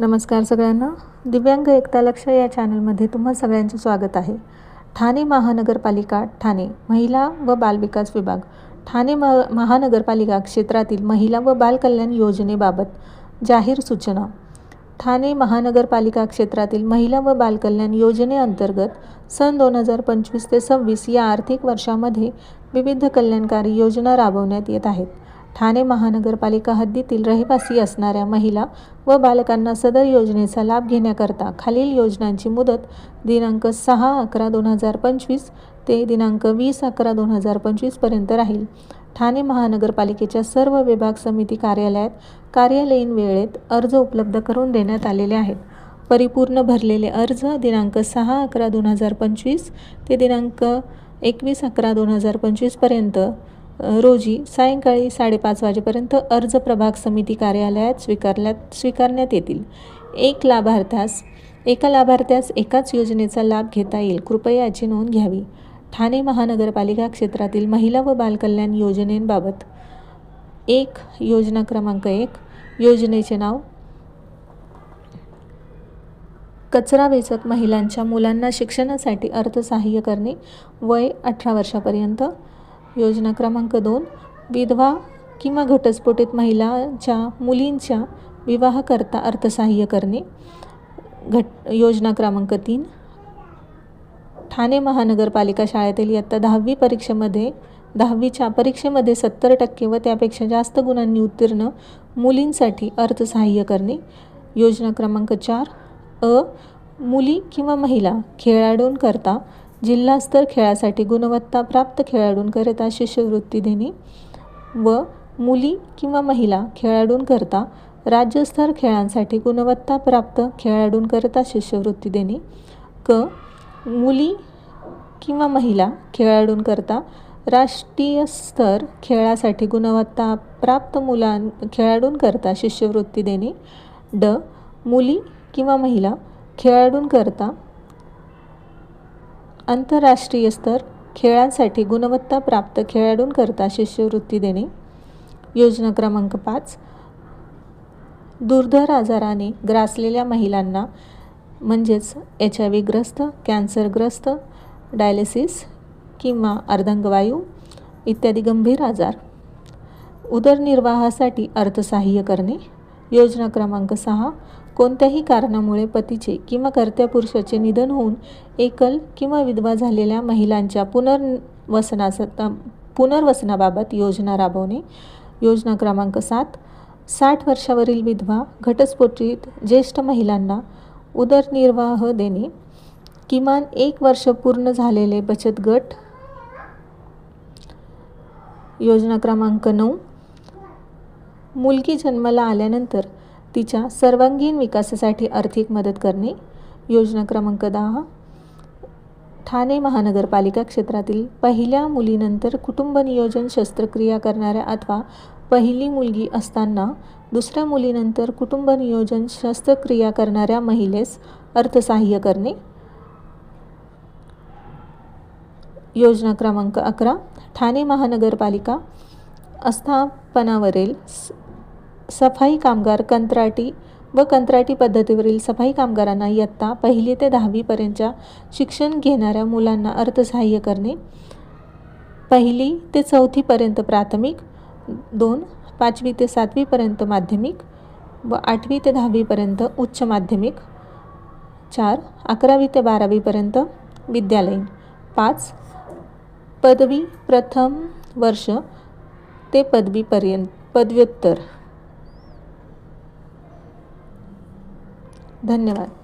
नमस्कार सगळ्यांना. दिव्यांग एकता लक्ष या चॅनलमध्ये तुम्हा सगळ्यांचे स्वागत आहे. ठाणे महानगरपालिका ठाणे महिला व बालविकास विभाग. ठाणे मह महानगरपालिका क्षेत्रातील महिला व बालकल्याण योजनेबाबत जाहीर सूचना. ठाणे महानगरपालिका क्षेत्रातील महिला व बालकल्याण योजनेअंतर्गत सन दोन हजार पंचवीस ते सव्वीस या आर्थिक वर्षामध्ये विविध कल्याणकारी योजना राबवण्यात येत आहेत. ठाणे महानगरपालिका हद्दीतील रहिवासी असणाऱ्या महिला व बालकांना सदर योजनेचा लाभ घेण्याकरता खालील योजनांची मुदत दिनांक सहा अकरा दोन हजार पंचवीस ते दिनांक वीस अकरा दोन हजार पंचवीसपर्यंत राहील. ठाणे महानगरपालिकेच्या सर्व विभाग समिती कार्यालयात कार्यालयीन वेळेत अर्ज उपलब्ध करून देण्यात आलेले आहेत. परिपूर्ण भरलेले अर्ज दिनांक सहा अकरा दोन हजार पंचवीस ते दिनांक एकवीस अकरा दोन हजार पंचवीसपर्यंत रोजी सायंकाळी साडेपाच वाजेपर्यंत अर्ज प्रभाग समिती कार्यालयात स्वीकारल्यात स्वीकारण्यात येतील. एक लाभार्थ्यास एका लाभार्थ्यास एकाच योजनेचा लाभ घेता येईल कृपया याची नोंद घ्यावी. ठाणे महानगरपालिका क्षेत्रातील महिला व बालकल्याण योजनेबाबत. एक योजना क्रमांक एक योजनेचे नाव. कचरा वेचक महिलांच्या मुलांना शिक्षणासाठी अर्थसहाय्य करणे वय अठरा वर्षापर्यंत. योजना क्रमांक दोन विधवा किंवा घटस्फोटित महिलांच्या मुलींच्या विवाहाकरता अर्थसहाय्य करणे. घट योजना क्रमांक तीन ठाणे महानगरपालिका शाळेतील इयत्ता दहावी परीक्षेमध्ये दहावीच्या परीक्षेमध्ये सत्तर टक्के व त्यापेक्षा जास्त गुणांनी उत्तीर्ण मुलींसाठी अर्थसहाय्य करणे. योजना क्रमांक चार अ मुली किंवा महिला खेळाडूंकरता जिल्हास्तर खेळासाठी गुणवत्ता प्राप्त खेळाडूंकरिता शिष्यवृत्ती देणे व मुली किंवा महिला खेळाडूंकरता राज्यस्तर खेळांसाठी गुणवत्ता प्राप्त खेळाडूंकरिता शिष्यवृत्ती देणे क. मुली किंवा महिला खेळाडूंकरता राष्ट्रीय स्तर खेळासाठी गुणवत्ता प्राप्त मुलां खेळाडूंकरता शिष्यवृत्ती देणे. ड. मुली किंवा महिला खेळाडूंकरता आंतरराष्ट्रीय स्तर खेळांसाठी गुणवत्ता प्राप्त खेळाडूंकरता शिष्यवृत्ती देणे योजना क्रमांक पाच दुर्धर आजाराने ग्रासलेल्या महिलांना म्हणजेच एच आय व्हीग्रस्त कॅन्सरग्रस्त डायलिसिस किंवा अर्धांगवायू इत्यादी गंभीर आजार उदरनिर्वाहासाठी अर्थसहाय्य करणे योजना क्रमांक सहा. कोणत्याही कारणामुळे पतीचे किंवा कर्त्या पुरुषाचे निधन होऊन एकल किंवा विधवा झालेल्या महिलांच्या पुनर्वसनाचा पुनर्वसनाबाबत योजना राबवणे. योजना क्रमांक सात. साठ वर्षावरील विधवा घटस्फोटीत ज्येष्ठ महिलांना उदरनिर्वाह देणे. किमान एक वर्ष पूर्ण झालेले बचत गट. योजना क्रमांक नऊ. मुलगी जन्माला आल्यानंतर तिच्या सर्वांगीण विकासासाठी आर्थिक मदत करणे. योजना क्रमांक दहा. ठाणे महानगरपालिका क्षेत्रातील पहिल्या मुलीनंतर कुटुंब नियोजन शस्त्रक्रिया करणाऱ्या अथवा पहिली मुलगी असताना दुसऱ्या मुलीनंतर कुटुंब नियोजन शस्त्रक्रिया करणाऱ्या महिलेस अर्थसहाय्य करणे. योजना क्रमांक अकरा. ठाणे महानगरपालिका आस्थापनावरील सफाई कामगार कंत्राटी व कंत्राटी पद्धतीवरील सफाई कामगारांना इयत्ता पहिली ते दहावीपर्यंतच्या शिक्षण घेणाऱ्या मुलांना अर्थसहाय्य करणे. पहिली ते चौथीपर्यंत प्राथमिक दोन पाचवी ते सातवीपर्यंत माध्यमिक व आठवी ते दहावीपर्यंत उच्च माध्यमिक. चार अकरावी ते बारावीपर्यंत विद्यालयीन. पाच पदवी प्रथम वर्ष ते पदवीपर्यंत पदव्युत्तर. धन्यवाद.